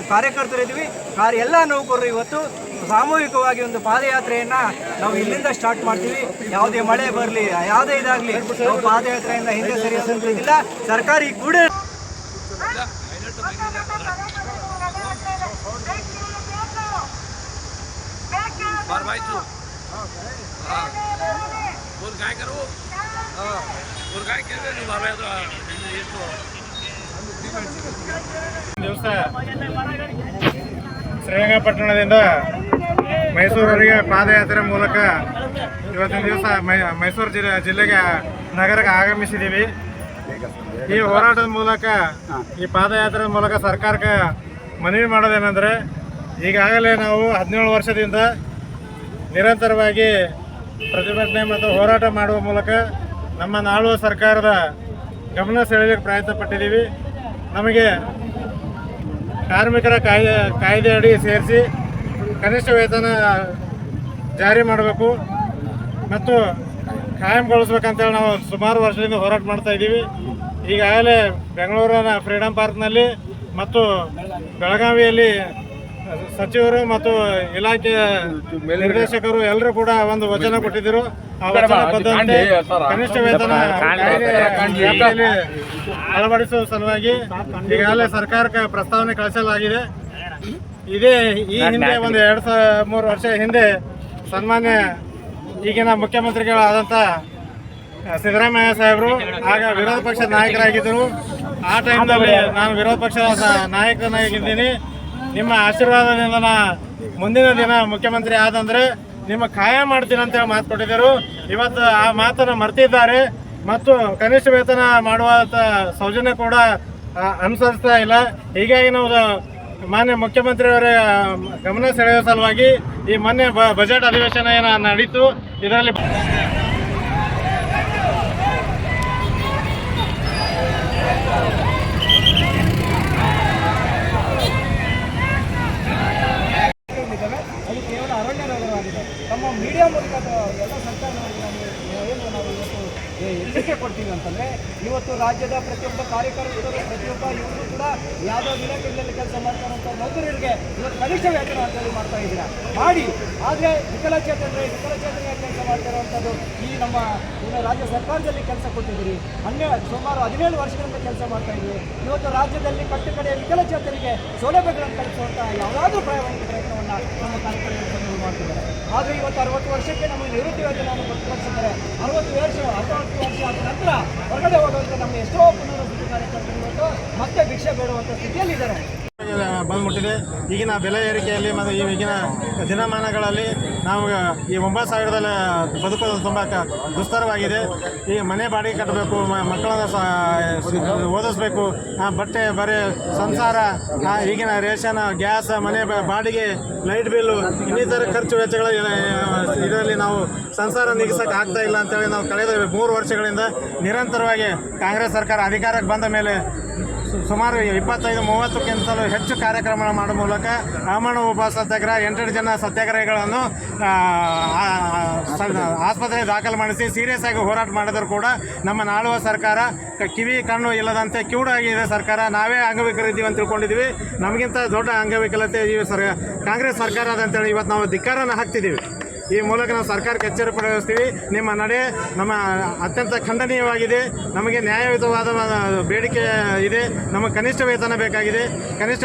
ನಾವು ಕಾರ್ಯಕರ್ತರಿದ್ದೀವಿ ಕಾರ್ಯ ಎಲ್ಲ ನೌಕರರು ಇವತ್ತು ಸಾಮೂಹಿಕವಾಗಿ ಒಂದು ಪಾದಯಾತ್ರೆಯನ್ನು ನಾವು ಇಲ್ಲಿಂದ ಸ್ಟಾರ್ಟ್ ಮಾಡ್ತೀವಿ. ಯಾವುದೇ ಮಳೆ ಬರಲಿ, ಯಾವುದೇ ಇದಾಗಲಿ, ನಾವು ಪಾದಯಾತ್ರೆಯಿಂದ ಹಿಂದೆ ಸರಿಯಿಲ್ಲ ಸರ್ಕಾರಿ ಕೂಡ बार ದಿವಸ ಶ್ರೀರಂಗಪಟ್ಟಣದಿಂದ ಮೈಸೂರವರಿಗೆ ಪಾದಯಾತ್ರೆ ಮೂಲಕ ಇವತ್ತಿನ ದಿವಸ ಮೈಸೂರು ಜಿಲ್ಲೆ, ಜಿಲ್ಲೆಗೆ, ನಗರಕ್ಕೆ ಆಗಮಿಸಿದ್ದೀವಿ ಈ ಹೋರಾಟದ ಮೂಲಕ, ಈ ಪಾದಯಾತ್ರೆ ಮೂಲಕ ಸರ್ಕಾರಕ್ಕೆ ಮನವಿ ಮಾಡೋದೇನೆಂದರೆ, ಈಗಾಗಲೇ ನಾವು ಹದಿನೇಳು ವರ್ಷದಿಂದ ನಿರಂತರವಾಗಿ ಪ್ರತಿಭಟನೆ ಮತ್ತು ಹೋರಾಟ ಮಾಡುವ ಮೂಲಕ ನಮ್ಮ ನಾಳುವ ಸರ್ಕಾರದ ಗಮನ ಸೆಳೆಯಲಿಕ್ಕೆ ಪ್ರಯತ್ನ ಪಟ್ಟಿದ್ದೀವಿ ನಮಗೆ ಕಾರ್ಮಿಕರ ಕಾಯ್ದೆ ಕಾಯ್ದೆ ಅಡಿ ಸೇರಿಸಿ ಕನಿಷ್ಠ ವೇತನ ಜಾರಿ ಮಾಡಬೇಕು ಮತ್ತು ಕಾಯಂಗೊಳಿಸ್ಬೇಕಂತೇಳಿ ನಾವು ಸುಮಾರು ವರ್ಷದಿಂದ ಹೋರಾಟ ಮಾಡ್ತಾ ಇದ್ದೀವಿ. ಈಗಾಗಲೇ ಬೆಂಗಳೂರಿನ ಫ್ರೀಡಮ್ ಪಾರ್ಕ್ನಲ್ಲಿ ಮತ್ತು ಬೆಳಗಾವಿಯಲ್ಲಿ ಸಚಿವರು ಮತ್ತು ಇಲಾಖೆಯ ನಿರ್ದೇಶಕರು ಎಲ್ಲರೂ ಕೂಡ ಒಂದು ವಚನ ಕೊಟ್ಟಿದ್ದರು. ಆ ಕನಿಷ್ಠ ವೇತನ ಅಳವಡಿಸುವ ಸಲುವಾಗಿ ಈಗಾಗಲೇ ಸರ್ಕಾರಕ್ಕೆ ಪ್ರಸ್ತಾವನೆ ಕಳಿಸಲಾಗಿದೆ. ಇದೇ ಈ ಹಿಂದೆ ಒಂದು ಎರಡು ಸಾವಿರ ಮೂರು ವರ್ಷ ಹಿಂದೆ ಸನ್ಮಾನ್ಯ ಈಗಿನ ಮುಖ್ಯಮಂತ್ರಿಗಳಾದಂಥ ಸಿದ್ದರಾಮಯ್ಯ ಸಾಹೇಬರು ಆಗ ವಿರೋಧ ಪಕ್ಷದ ನಾಯಕರಾಗಿದ್ದರು. ಆ ಟೈಮ್ನಲ್ಲಿ ನಾನು ವಿರೋಧ ಪಕ್ಷದ ನಾಯಕನಾಗಿದ್ದೀನಿ. ನಿಮ್ಮ ಆಶೀರ್ವಾದದಿಂದ ಮುಂದಿನ ದಿನ ಮುಖ್ಯಮಂತ್ರಿ ಆದಂದ್ರೆ ನಿಮ್ಮ ಕಾಯ ಮಾಡ್ತೀನಿ ಅಂತೇಳಿ ಮಾತು ಕೊಟ್ಟಿದ್ದರು. ಇವತ್ತು ಆ ಮಾತನ್ನು ಮರ್ತಿದ್ದಾರೆ. ಮತ್ತು ಕನಿಷ್ಠ ವೇತನ ಮಾಡುವಂಥ ಸೌಜನ್ಯ ಕೂಡ ಅನುಸರಿಸ್ತಾ ಇಲ್ಲ. ಹೀಗಾಗಿ ನಾವು ಮಾನ್ಯ ಮುಖ್ಯಮಂತ್ರಿಯವರ ಗಮನ ಸೆಳೆಯುವ ಸಲುವಾಗಿ ಈ ಮೊನ್ನೆ ಬಜೆಟ್ ಅಧಿವೇಶನ ಏನು ನಡೀತು. ಇದರಲ್ಲಿ ಮೀಡಿಯಾ ಮೂಲಕ ಎಲ್ಲ ಸರ್ಕಾರ ಏನು ನಾವು ಇವತ್ತು ಎಚ್ಚರಿಕೆ ಕೊಡ್ತೀವಿ ಅಂತಂದರೆ, ಇವತ್ತು ರಾಜ್ಯದ ಪ್ರತಿಯೊಬ್ಬ ಕಾರ್ಯಕರ್ತರು ಪ್ರತಿಯೊಬ್ಬ ಇವರು ಕೂಡ ಯಾವುದೋ ಇಲಾಖೆಗಳಲ್ಲಿ ಕೆಲಸ ಮಾಡ್ತಾರಂಥ ನೌಕರರಿಗೆ ಇವತ್ತು ಕನಿಷ್ಠ ವೇತನ ಅಂತೇಳಿ ಮಾಡ್ತಾ ಇದ್ದೀರಾ? ಮಾಡಿ. ಆದರೆ ವಿಕಲಚೇತನರೇ ವಿಕಲಚೇತನ ಕೆಲಸ ಮಾಡ್ತಿರುವಂಥದ್ದು ಈ ನಮ್ಮ ರಾಜ್ಯ ಸರ್ಕಾರದಲ್ಲಿ ಕೆಲಸ ಕೊಟ್ಟಿದ್ದೀರಿ. ಹನ್ನೆ, ಸುಮಾರು ಹದಿನೇಳು ವರ್ಷಗಳಿಂದ ಕೆಲಸ ಮಾಡ್ತಾ ಇದ್ದೀವಿ ಇವತ್ತು ರಾಜ್ಯದಲ್ಲಿ ಕಟ್ಟುಕಡೆಯ ವಿಕಲಚೇತನಿಗೆ ಸೌಲಭ್ಯಗಳನ್ನು ಕಲಿಸುವಂಥ ಯಾವುದಾದ್ರೂ ಪ್ರಯತ್ನವನ್ನು ನಮ್ಮ ಕಾರ್ಯಕರ್ತರು ಮಾಡ್ತಿದ್ದಾರೆ. ಆದರೆ ಇವತ್ತು ಅರವತ್ತು ವರ್ಷಕ್ಕೆ ನಮಗೆ ನಿವೃತ್ತಿ ವೇತನವನ್ನು ಪ್ರತಿಪಾದಿಸಿದ್ದಾರೆ ಅರವತ್ತು ವರ್ಷ ಅರವತ್ತು ವರ್ಷ ಆದ ನಂತರ ಹೊರಗಡೆ ಹೋಗುವಂಥ ನಮ್ಮ ಎಷ್ಟೋ ಪುನರ್ವಸತಿ ಕಾರ್ಯಕರ್ತರು ಇವತ್ತು ಮತ್ತೆ ಭಿಕ್ಷೆ ಬೇಡುವಂಥ ಸ್ಥಿತಿಯಲ್ಲಿದ್ದಾರೆ. ಬಂದ್ಬಿಟ್ಟಿದೆ. ಈಗಿನ ಬೆಲೆ ಏರಿಕೆಯಲ್ಲಿ ಮತ್ತು ಈಗಿನ ದಿನಮಾನಗಳಲ್ಲಿ ನಾವು ಈ ಒಂಬತ್ತು ಸಾವಿರದಲ್ಲಿ ಬದುಕೋದು ತುಂಬ ದುಸ್ತರವಾಗಿದೆ. ಈ ಮನೆ ಬಾಡಿಗೆ ಕಟ್ಟಬೇಕು ಮಕ್ಕಳನ್ನು ಓದಿಸ್ಬೇಕು ಬಟ್ಟೆ, ಬರೆ, ಸಂಸಾರ ಈಗಿನ ರೇಷನ್, ಗ್ಯಾಸ್, ಮನೆ ಬಾಡಿಗೆ, ಲೈಟ್ ಬಿಲ್ಲು, ಇನ್ನಿತರ ಖರ್ಚು ವೆಚ್ಚಗಳ ಇದರಲ್ಲಿ ನಾವು ಸಂಸಾರ ನೀಗಿಸೋಕೆ ಆಗ್ತಾ ಇಲ್ಲ ಅಂತೇಳಿ ನಾವು ಕಳೆದ ಮೂರು ವರ್ಷಗಳಿಂದ ನಿರಂತರವಾಗಿ ಕಾಂಗ್ರೆಸ್ ಸರ್ಕಾರ ಅಧಿಕಾರಕ್ಕೆ ಬಂದ ಮೇಲೆ ಸುಮಾರು ಇಪ್ಪತ್ತೈದು ಮೂವತ್ತಕ್ಕಿಂತಲೂ ಹೆಚ್ಚು ಕಾರ್ಯಕ್ರಮ ಮಾಡುವ ಮೂಲಕ ರಾಮಣ್ಣ ಉಪ ಸತ್ಯಾಗ್ರಹ, ಎಂಟೆಂಟು ಜನ ಸತ್ಯಾಗ್ರಹಿಗಳನ್ನು ಆಸ್ಪತ್ರೆಗೆ ದಾಖಲು ಮಾಡಿಸಿ ಸೀರಿಯಸ್ ಆಗಿ ಹೋರಾಟ ಮಾಡಿದ್ರು ಕೂಡ ನಮ್ಮ ನಾಳುವ ಸರ್ಕಾರ ಕಿವಿ, ಕಣ್ಣು ಇಲ್ಲದಂತೆ ಕಿವುಡಾಗಿದೆ ಸರ್ಕಾರ. ನಾವೇ ಅಂಗವಿಕಲಿದ್ದೀವಿ ಅಂತ ತಿಳ್ಕೊಂಡಿದ್ದೀವಿ. ನಮಗಿಂತ ದೊಡ್ಡ ಅಂಗವಿಕಲತೆ ಈ ಸರ್, ಕಾಂಗ್ರೆಸ್ ಸರ್ಕಾರ ಅದಂತೇಳಿ ಇವತ್ತು ನಾವು ಧಿಕ್ಕಾರನ ಹಾಕ್ತಿದ್ದೀವಿ. ಈ ಮೂಲಕ ನಾವು ಸರ್ಕಾರಕ್ಕೆ ಎಚ್ಚರಿಪಡಿಸ್ತೀವಿ ನಿಮ್ಮ ನಡೆ, ನಮ್ಮ ಅತ್ಯಂತ ಖಂಡನೀಯವಾಗಿದೆ. ನಮಗೆ ನ್ಯಾಯಯುತವಾದ ಬೇಡಿಕೆ ಇದೆ. ನಮಗೆ ಕನಿಷ್ಠ ವೇತನ ಬೇಕಾಗಿದೆ. ಕನಿಷ್ಠ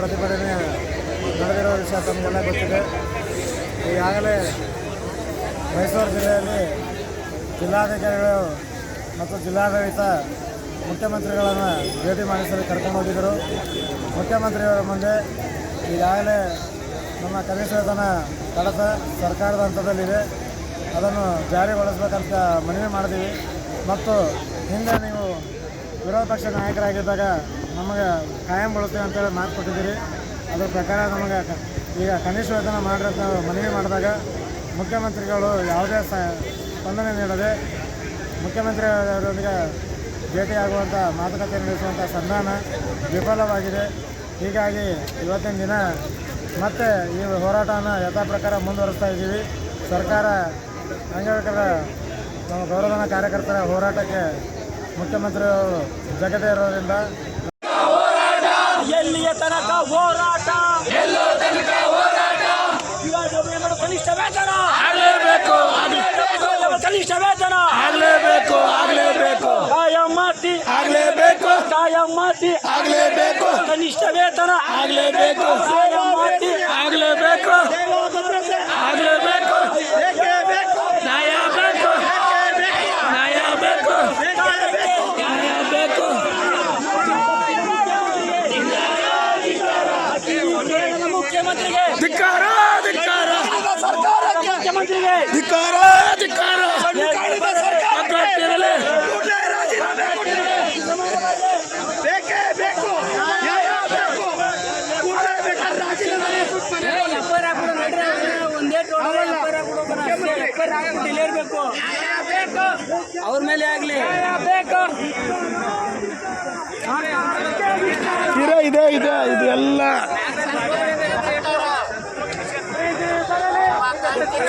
ಪ್ರತಿಭಟನೆ ನಡೆದಿರೋ ವಿಷಯ ತಮಗೆಲ್ಲ ಗೊತ್ತಿದೆ. ಈಗಾಗಲೇ ಮೈಸೂರು ಜಿಲ್ಲೆಯಲ್ಲಿ ಜಿಲ್ಲಾಧಿಕಾರಿಗಳು ಮತ್ತು ಜಿಲ್ಲಾಡಳಿತ ಮುಖ್ಯಮಂತ್ರಿಗಳನ್ನು ಭೇಟಿ ಮಾಡಿಸಲು ಕರ್ಕೊಂಡು ಹೋಗಿದ್ದರು. ಮುಖ್ಯಮಂತ್ರಿಯವರ ಮುಂದೆ ಈಗಾಗಲೇ ನಮ್ಮ ಕನಿಷ್ಠತನ ಕಡತ ಸರ್ಕಾರದ ಹಂತದಲ್ಲಿದೆ. ಅದನ್ನು ಜಾರಿಗೊಳಿಸಬೇಕಂತ ಮನವಿ ಮಾಡಿದ್ದೀವಿ. ಮತ್ತು ಹಿಂದೆ ನೀವು ವಿರೋಧ ಪಕ್ಷ ನಾಯಕರಾಗಿದ್ದಾಗ ನಮಗೆ ಕಾಯಂಗೊಳ್ಳುತ್ತೇವೆ ಅಂತೇಳಿ ಮಾತು ಕೊಟ್ಟಿದ್ದೀರಿ. ಅದ್ರ ಪ್ರಕಾರ ನಮಗೆ ಈಗ ಕನಿಷ್ಠ ವೇತನ ಮಾಡ್ರಿ ನಾವು ಮನವಿ ಮಾಡಿದಾಗ ಮುಖ್ಯಮಂತ್ರಿಗಳು ಯಾವುದೇ ಸ್ಪಂದನೆ ನೀಡದೆ ಮುಖ್ಯಮಂತ್ರಿಯವರೊಂದಿಗೆ ಭೇಟಿಯಾಗುವಂಥ ಮಾತುಕತೆ ನಡೆಸುವಂಥ ಸಂಧಾನ ವಿಫಲವಾಗಿದೆ. ಹೀಗಾಗಿ ಇವತ್ತಿನ ದಿನ ಮತ್ತೆ ಈ ಹೋರಾಟವನ್ನು ಯಥಾ ಪ್ರಕಾರ ಮುಂದುವರಿಸ್ತಾ ಇದ್ದೀವಿ. ಸರ್ಕಾರ ಅಂಗವಿಕಲ ನಮ್ಮ ಗೌರವಧನ ಕಾರ್ಯಕರ್ತರ ಹೋರಾಟಕ್ಕೆ ಮುಖ್ಯಮಂತ್ರಿಗಳು ಜಗದೇ ಇರೋದ್ರಿಂದ ಎಲ್ಲಿಯ ತನಕ ಹೋರಾಟ? ಎಲ್ಲೋ ತನಕ ಹೋರಾಟ? ಕನಿಷ್ಠ ವೇತನ? ಆಗಲೇಬೇಕು ಕನಿಷ್ಠ ವೇತನ? ಆಗಲೇಬೇಕು ಆಗಲೇಬೇಕು. ಕಾಯಂ ಮಾತಿ ಆಗಲೇಬೇಕು. ಕಾಯಂ ಮಾತಿ ಆಗಲೇಬೇಕು. ಕನಿಷ್ಠ ವೇತನ? ಆಗಲೇಬೇಕು. ಕಾಯಂ ಆಗಲೇಬೇಕು. ಆಗಲೇಬೇಕು ನ್ಯಾಯ ಬೇಕು ನ್ಯಾಯ ಬೇಕು ನ್ಯಾಯ ಬೇಕು ಕೇರಳದ ಮುಖ್ಯಮಂತ್ರಿಗೆ ಧಿಕ್ಕಾರ ಧಿಕ್ಕಾರ ಸರ್ಕಾರಕ್ಕೆ ಮುಖ್ಯಮಂತ್ರಿಗೆ ಧಿಕ್ಕಾರ ಧಿಕ್ಕಾರ ಒಗ್ಗಟ್ಟಿರಲಿ ಅವ್ರ ಮೇಲೆ ಆಗ್ಲಿ ಬೇಕು ಇದೆ ಇದೆ ಇದು ಎಲ್ಲ ಎಲ್ಲ ಹೋಗ್ಬಿಡ್ರಿ ಕನಿಷ್ಠ ವೇತನ ಕನಿಷ್ಠ ವೇತನ ಕನಿಷ್ಠ ವೇತನ ಸೇವಾ ಭದ್ರತೆ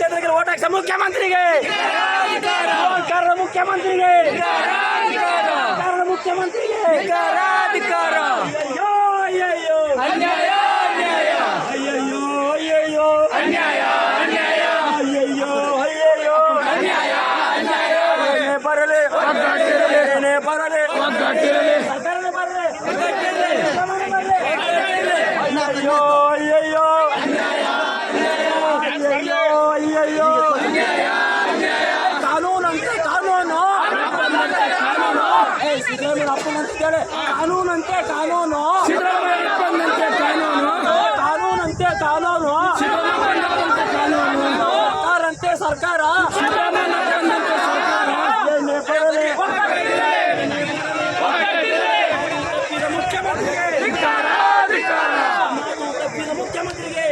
ಚಂದ್ರಗಿರಿ ಓಟ್ ಹಾಕ್ಸ ಮುಖ್ಯಮಂತ್ರಿಗೆ. ಮುಖ್ಯಮಂತ್ರಿಗೆ. ಮುಖ್ಯಮಂತ್ರಿಗೆ ಅಯ್ಯೋ ಅಯ್ಯಯ್ಯೋ ಅಯ್ಯಯ್ಯೋ ಅಯ್ಯಯ್ಯೋ ಅಯ್ಯಯ್ಯೋ ಅಯ್ಯಯ್ಯೋ ಏನೇ ಬರಲಿ ಏನೇ ಬರಲಿ ಸರ್ಕಾರನೇ ಬರಲಿ ಸರ್ಕಾರನೇ ಬರಲಿ. ಅಯ್ಯೋ ಅಯ್ಯಯ್ಯೋ ಅಯ್ಯಯ್ಯೋ ಅಯ್ಯಯ್ಯೋ ಕಾನೂನಂತೆ ಕಾನೂನು ಏ ಸಿದ್ದರಾಮಯ್ಯ ಅಪ್ಪನಂತ ಕೇಳಿ ಕಾನೂನಂತೆ ಕಾನೂನು ಕಾನೂನಂತೆ ಕಾನೂನು ಸರ್ಕಾರಂತೆ ಸರ್ಕಾರ ಏನೇ ಬರಲಿ. ತಪ್ಪಿದ ಮುಖ್ಯಮಂತ್ರಿಗೆ ಮಾತು ತಪ್ಪಿದ ಮುಖ್ಯಮಂತ್ರಿಗೆ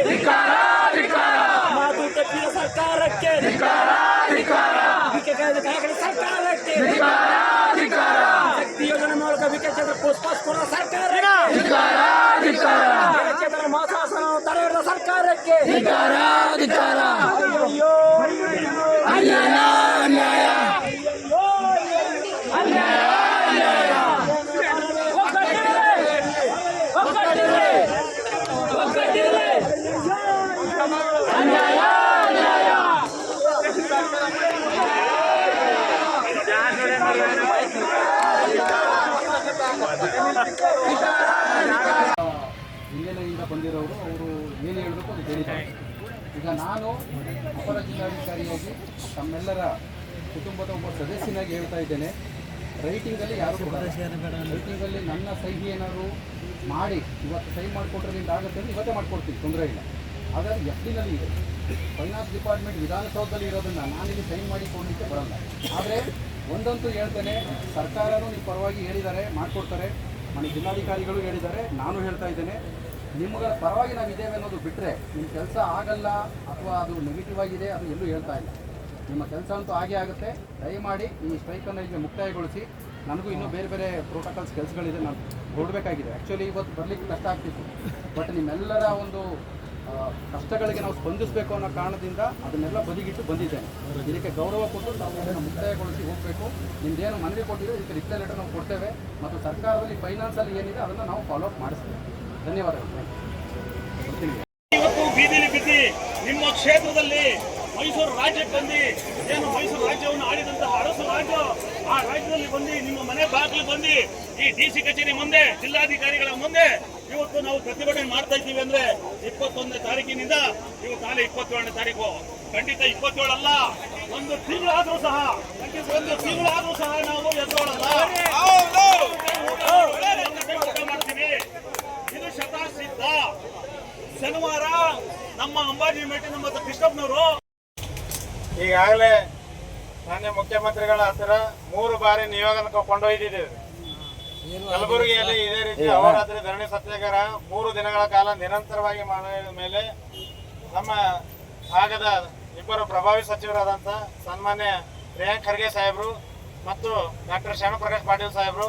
ಮಾತು ತಪ್ಪಿದ ಸರ್ಕಾರಕ್ಕೆ ವಿಕೆ ಕಾಯ್ದೆ ಕಾಯ್ದೆ ಸರ್ಕಾರಕ್ಕೆ ಶಕ್ತಿ ಯೋಜನೆ ಮೂಲಕ ವಿಕಚೇತರ ಪೋಸ್ಟ್ ಕೊಡುವ ಸರ್ಕಾರಕ್ಕೆ ವಿಕಚೇತರ ಮಾಸಾಸನ ತಡೆ ಬಂದಿರೋರು, ಅವರು ಏನು ಹೇಳಬೇಕು ಅದು ಹೇಳಿದ್ದಾರೆ ಈಗ ನಾನು ಅಪರ ಜಿಲ್ಲಾಧಿಕಾರಿಯಾಗಿ ತಮ್ಮೆಲ್ಲರ ಕುಟುಂಬದ ಒಬ್ಬ ಸದಸ್ಯನಾಗಿ ಹೇಳ್ತಾ ಇದ್ದೇನೆ. ರೈಟಿಂಗಲ್ಲಿ ಯಾರು ರೈಟಿಂಗಲ್ಲಿ ನನ್ನ ಸಹಿ ಏನಾದರೂ ಮಾಡಿ, ಇವತ್ತು ಸಹಿ ಮಾಡಿಕೊಟ್ರೆ ನಿಮ್ಗೆ ಆಗುತ್ತೆ ಅಂದರೆ ಇವತ್ತೇ ಮಾಡ್ಕೊಡ್ತೀನಿ, ತೊಂದರೆ ಇಲ್ಲ. ಆದರೆ ಎಫ್ ಡಿನಲ್ಲಿ ಇದೆ. ಫೈನಾನ್ಸ್ ಡಿಪಾರ್ಟ್ಮೆಂಟ್ ವಿಧಾನಸೌಧದಲ್ಲಿ ಇರೋದನ್ನು ನಾನಿಲ್ಲಿ ಸೈನ್ ಮಾಡಿ ಕೊಡಲಿಕ್ಕೆ ಬರಲ್ಲ. ಆದರೆ ಒಂದಂತೂ ಹೇಳ್ತೇನೆ, ಸರ್ಕಾರನೂ ನಿಮ್ಮ ಪರವಾಗಿ ಹೇಳಿದ್ದಾರೆ, ಮಾಡಿಕೊಡ್ತಾರೆ. ಮನೆ ಜಿಲ್ಲಾಧಿಕಾರಿಗಳು ಹೇಳಿದ್ದಾರೆ. ನಾನು ಹೇಳ್ತಾ ಇದ್ದೇನೆ, ನಿಮ್ಗೆ ಪರವಾಗಿ ನಾವು ಇದ್ದೇವೆ ಅನ್ನೋದು ಬಿಟ್ಟರೆ ನಿಮ್ಮ ಕೆಲಸ ಆಗಲ್ಲ ಅಥವಾ ಅದು ನೆಗೆಟಿವ್ ಆಗಿದೆ ಅದು ಎಲ್ಲೂ ಹೇಳ್ತಾ ಇಲ್ಲ. ನಿಮ್ಮ ಕೆಲಸ ಅಂತೂ ಆಗೇ ಆಗುತ್ತೆ. ದಯಮಾಡಿ ಈ ಸ್ಟ್ರೈಕನ್ನು ಈಗ ಮುಕ್ತಾಯಗೊಳಿಸಿ. ನನಗೂ ಇನ್ನೂ ಬೇರೆ ಬೇರೆ ಪ್ರೋಟೋಕಾಲ್ಸ್ ಕೆಲಸಗಳಿದೆ. ನಾನು ಹೊರಡಬೇಕಾಗಿದೆ ಆ್ಯಕ್ಚುಲಿ ಇವತ್ತು ಬರಲಿಕ್ಕೆ ಕಷ್ಟ ಆಗ್ತಿತ್ತು. ಬಟ್ ನಿಮ್ಮೆಲ್ಲರ ಒಂದು ಕಷ್ಟಗಳಿಗೆ ನಾವು ಸ್ಪಂದಿಸಬೇಕು ಅನ್ನೋ ಕಾರಣದಿಂದ ಅದನ್ನೆಲ್ಲ ಬದಿಗಿಟ್ಟು ಬಂದಿದ್ದೇನೆ. ಇದಕ್ಕೆ ಗೌರವ ಕೊಟ್ಟು ನಾವು ಅದನ್ನು ಮುಕ್ತಾಯಗೊಳಿಸಿ ಹೋಗಬೇಕು. ನಿಮ್ದೇನು ಮನವಿ ಕೊಟ್ಟಿದೆ, ಇದಕ್ಕೆ ರಿಪ್ಲೈ ಲೆಟರ್ ನಾವು ಕೊಡ್ತೇವೆ. ಮತ್ತು ಸರ್ಕಾರದಲ್ಲಿ ಫೈನಾನ್ಸಲ್ಲಿ ಏನಿದೆ ಅದನ್ನು ನಾವು ಫಾಲೋ ಅಪ್ ಮಾಡಿಸ್ತೇವೆ. ಧನ್ಯವಾದಗಳು. ಇವತ್ತು ಬೀದಿಲಿ ಬಿದ್ದಿ ನಿಮ್ಮ ಕ್ಷೇತ್ರದಲ್ಲಿ ಮೈಸೂರು ರಾಜ್ಯಕ್ಕೆ ಬಂದು ಏನು ಮೈಸೂರು ರಾಜ್ಯವನ್ನು ಆಡಿದಂತಹ ಅರಸು ರಾಜ್ಯ ಆ ರಾಜ್ಯದಲ್ಲಿ ಬಂದು ನಿಮ್ಮ ಮನೆ ಬಾಗಿಲು ಬಂದು ಈ ಡಿ ಸಿ ಕಚೇರಿ ಮುಂದೆ ಜಿಲ್ಲಾಧಿಕಾರಿಗಳ ಮುಂದೆ ಇವತ್ತು ನಾವು ಪ್ರತಿಭಟನೆ ಮಾಡ್ತಾ ಇದ್ದೀವಿ ಅಂದ್ರೆ ಇಪ್ಪತ್ತೊಂದನೇ ತಾರೀಕಿನಿಂದ ಇವತ್ತು ನಾಳೆ ಇಪ್ಪತ್ತೇಳನೇ ತಾರೀಕು. ಖಂಡಿತ ಇಪ್ಪತ್ತೇಳಲ್ಲ ಒಂದು ತಿಂಗಳಾದ್ರೂ ಸಹ ಒಂದು ತಿಂಗಳಾದ್ರೂ ಸಹ ನಾವು ಎದುರೋಳಲ್ಲ. ಮಾಡ್ತೀವಿ. ಇದು ಶತಾಸಿದ್ಧ ಶನಿವಾರ ನಮ್ಮ ಅಂಬಾಜಿ ಮೇಟಿ ನಮ್ಮ ಕೃಷ್ಣಪ್ಪನವರು ಈಗಾಗಲೇ ಮಾನ್ಯ ಮುಖ್ಯಮಂತ್ರಿಗಳ ಹತ್ತಿರ ಮೂರು ಬಾರಿ ನಿಯೋಗನ ಕೊಂಡೊಯ್ದಿದ್ದೇವೆ. ಕಲಬುರಗಿಯಲ್ಲಿ ಇದೇ ರೀತಿ ಅವರಾತ್ರಿ ಧರಣಿ ಸತ್ಯಾಗ್ರಹ ಮೂರು ದಿನಗಳ ಕಾಲ ನಿರಂತರವಾಗಿ ಮಾಡಿದ ಮೇಲೆ ನಮ್ಮ ಭಾಗದ ಇಬ್ಬರು ಪ್ರಭಾವಿ ಸಚಿವರಾದಂಥ ಸನ್ಮಾನ್ಯ ಪ್ರಿಯಾಂಕ್ ಖರ್ಗೆ ಸಾಹೇಬರು ಮತ್ತು ಡಾಕ್ಟರ್ ಶ್ಯಾಮಪ್ರಕಾಶ್ ಪಾಟೀಲ್ ಸಾಹೇಬರು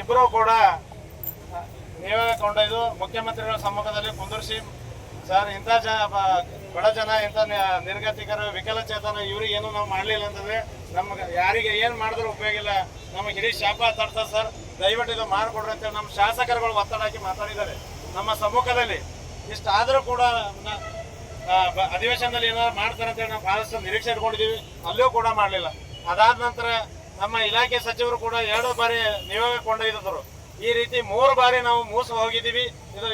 ಇಬ್ಬರೂ ಕೂಡ ನಿಯೋಗ ಕೊಂಡೊಯ್ದು ಮುಖ್ಯಮಂತ್ರಿಗಳ ಸಮ್ಮುಖದಲ್ಲಿ ಕುಂದರ್ಸಿ ಸರ್, ಇಂಥ ಜ ಬಡ ಜನ, ಇಂಥ ನಿರ್ಗತಿಕರು, ವಿಕಲಚೇತನ ಇವ್ರಿಗೆ ಏನು ನಾವು ಮಾಡಲಿಲ್ಲ ಅಂತಂದ್ರೆ ನಮ್ಗೆ ಯಾರಿಗೆ ಏನು ಮಾಡಿದ್ರು ಉಪಯೋಗ ಇಲ್ಲ. ನಮಗೆ ಹಿರಿಯ ಶಾಪ ತಡ್ತದೆ ಸರ್, ದಯವಿಟ್ಟು ಇದು ಮಾಡಿಕೊಡ್ರಿ ಅಂತೇಳಿ ನಮ್ಮ ಶಾಸಕರುಗಳು ಒತ್ತಡ ಹಾಕಿ ಮಾತಾಡಿದ್ದಾರೆ. ನಮ್ಮ ಸಮ್ಮುಖದಲ್ಲಿ ಇಷ್ಟಾದರೂ ಕೂಡ ಅಧಿವೇಶನದಲ್ಲಿ ಏನಾದ್ರು ಮಾಡ್ತಾರೆ ಅಂತೇಳಿ ನಾವು ಭಾಳಷ್ಟು ನಿರೀಕ್ಷೆ ಇಟ್ಕೊಂಡಿದ್ದೀವಿ. ಅಲ್ಲೂ ಕೂಡ ಮಾಡಲಿಲ್ಲ. ಅದಾದ ನಂತರ ನಮ್ಮ ಇಲಾಖೆ ಸಚಿವರು ಕೂಡ ಎರಡು ಬಾರಿ ನಿಯೋಗ ಕೊಂಡೊಯ್ದಿದ್ರು. ಈ ರೀತಿ ಮೂರು ಬಾರಿ ನಾವು ಮೋಸ ಹೋಗಿದ್ದೀವಿ. ಇದು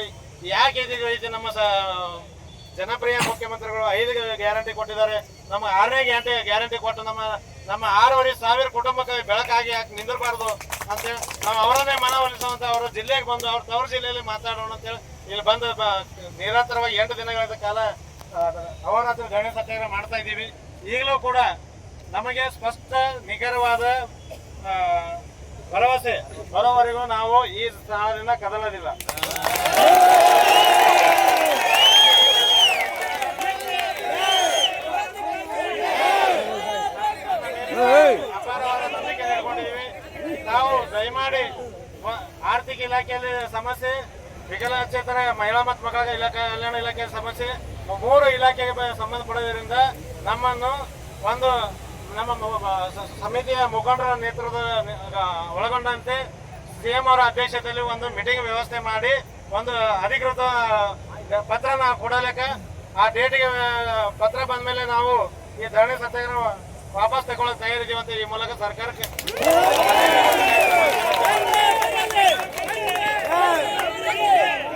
ಯಾಕೆ ಇದು ನಮ್ಮ ಜನಪ್ರಿಯ ಮುಖ್ಯಮಂತ್ರಿಗಳು ಐದು ಗ್ಯಾರಂಟಿ ಕೊಟ್ಟಿದ್ದಾರೆ, ನಮ್ಮ ಆರನೇ ಗ್ಯಾರಂಟಿ ಗ್ಯಾರಂಟಿ ಕೊಟ್ಟು ನಮ್ಮ ನಮ್ಮ ಆರೂವರೆ ಸಾವಿರ ಕುಟುಂಬಕ್ಕೆ ಬೆಳಕಾಗಿ ಯಾಕೆ ನಿಂದಿರಬಾರ್ದು ಅಂತೇಳಿ ನಾವು ಅವರನ್ನೇ ಮನವೊಲಿಸುವಂತ ಅವರು ಜಿಲ್ಲೆಗೆ ಬಂದು ಅವ್ರ ತವರು ಜಿಲ್ಲೆಯಲ್ಲಿ ಮಾತಾಡೋಣ ಅಂತೇಳಿ ಇಲ್ಲಿ ಬಂದು ನಿರಂತರವಾಗಿ ಎಂಟು ದಿನಗಳ ಕಾಲ ಅವರಾತ್ರ ಗಣೇಶ ಸತ್ಯಾಗ್ರಹ ಮಾಡ್ತಾ ಇದ್ದೀವಿ. ಈಗಲೂ ಕೂಡ ನಮಗೆ ಸ್ಪಷ್ಟ, ನಿಖರವಾದ ಭರವಸೆ ಬರೋವರೆಗೂ ನಾವು ಈ ಸ್ಥಳದಿಂದ ಕದಲೋದಿಲ್ಲ ಅಪಾರವಾದ ನಂಬಿಕೆ ಇಟ್ಕೊಂಡಿದ್ದೀವಿ ನಾವು ದಯಮಾಡಿ ವ- ಆರ್ಥಿಕ ಇಲಾಖೆಯಲ್ಲಿ ಸಮಸ್ಯೆ ವಿಕಲಚೇತನ ಮಹಿಳಾ ಮತ್ತು ಮಕ್ಕಳ ಇಲಾಖೆ ಕಲ್ಯಾಣ ಇಲಾಖೆ ಸಮಸ್ಯೆ ಮೂರು ಇಲಾಖೆಗೆ ಸಂಬಂಧಪಡೋದ್ರಿಂದ ನಮ್ಮನ್ನು ಒಂದು ನಮ್ಮ ಸಮಿತಿಯ ಮುಖಂಡರ ನೇತೃತ್ವದ ಒಳಗೊಂಡಂತೆ ಸಿ ಸಿಎಂ ಅವರ ಅಧ್ಯಕ್ಷತೆಯಲ್ಲಿ ಒಂದು ಮೀಟಿಂಗ್ ವ್ಯವಸ್ಥೆ ಮಾಡಿ ಒಂದು ಅಧಿಕೃತ ಪತ್ರನ ಕೊಡಲಿಕ್ಕೆ ಆ ಡೇಟಿಗೆ ಪತ್ರ ಬಂದ ಮೇಲೆ ನಾವು ಈ ಧರಣಿ ಸತ್ಯಾಗ್ರಹ ವಾಪಸ್ ತಗೊಳ್ಳೋ ತಯಾರಿದ್ದೀವಿ ಅಂತ ಈ ಮೂಲಕ ಸರ್ಕಾರಕ್ಕೆ Vamos!